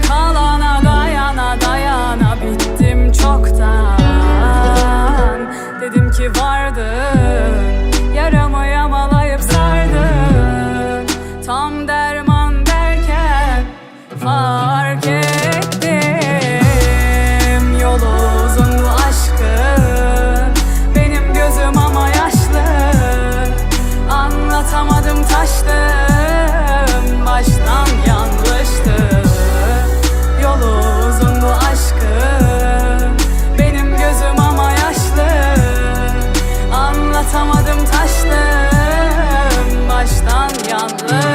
kalana dayana dayana Bittim çoktan. Dedim ki vardın Yaramı yamalayıp sardın. Tam derman derken Fark ettim Anlatamadım taştım Baştan yanlıştı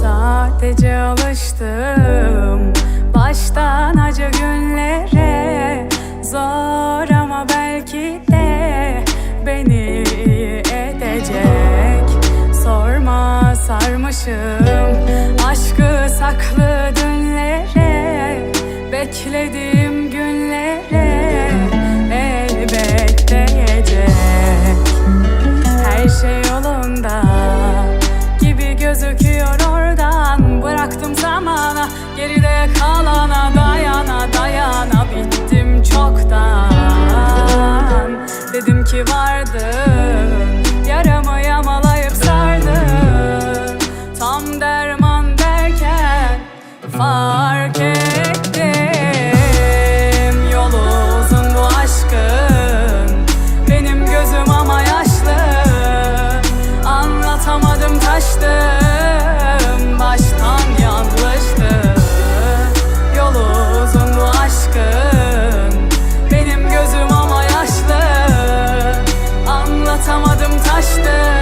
Sadece alıştım baştan acı günlere sarmışım aşkı saklı dünlere Beklediğim günlere elbet değecek her şey yolunda gibi gözüküyor oradan. Bıraktım zamana geride kalana dayana dayana Bittim çoktan. Dedim ki vardın açtı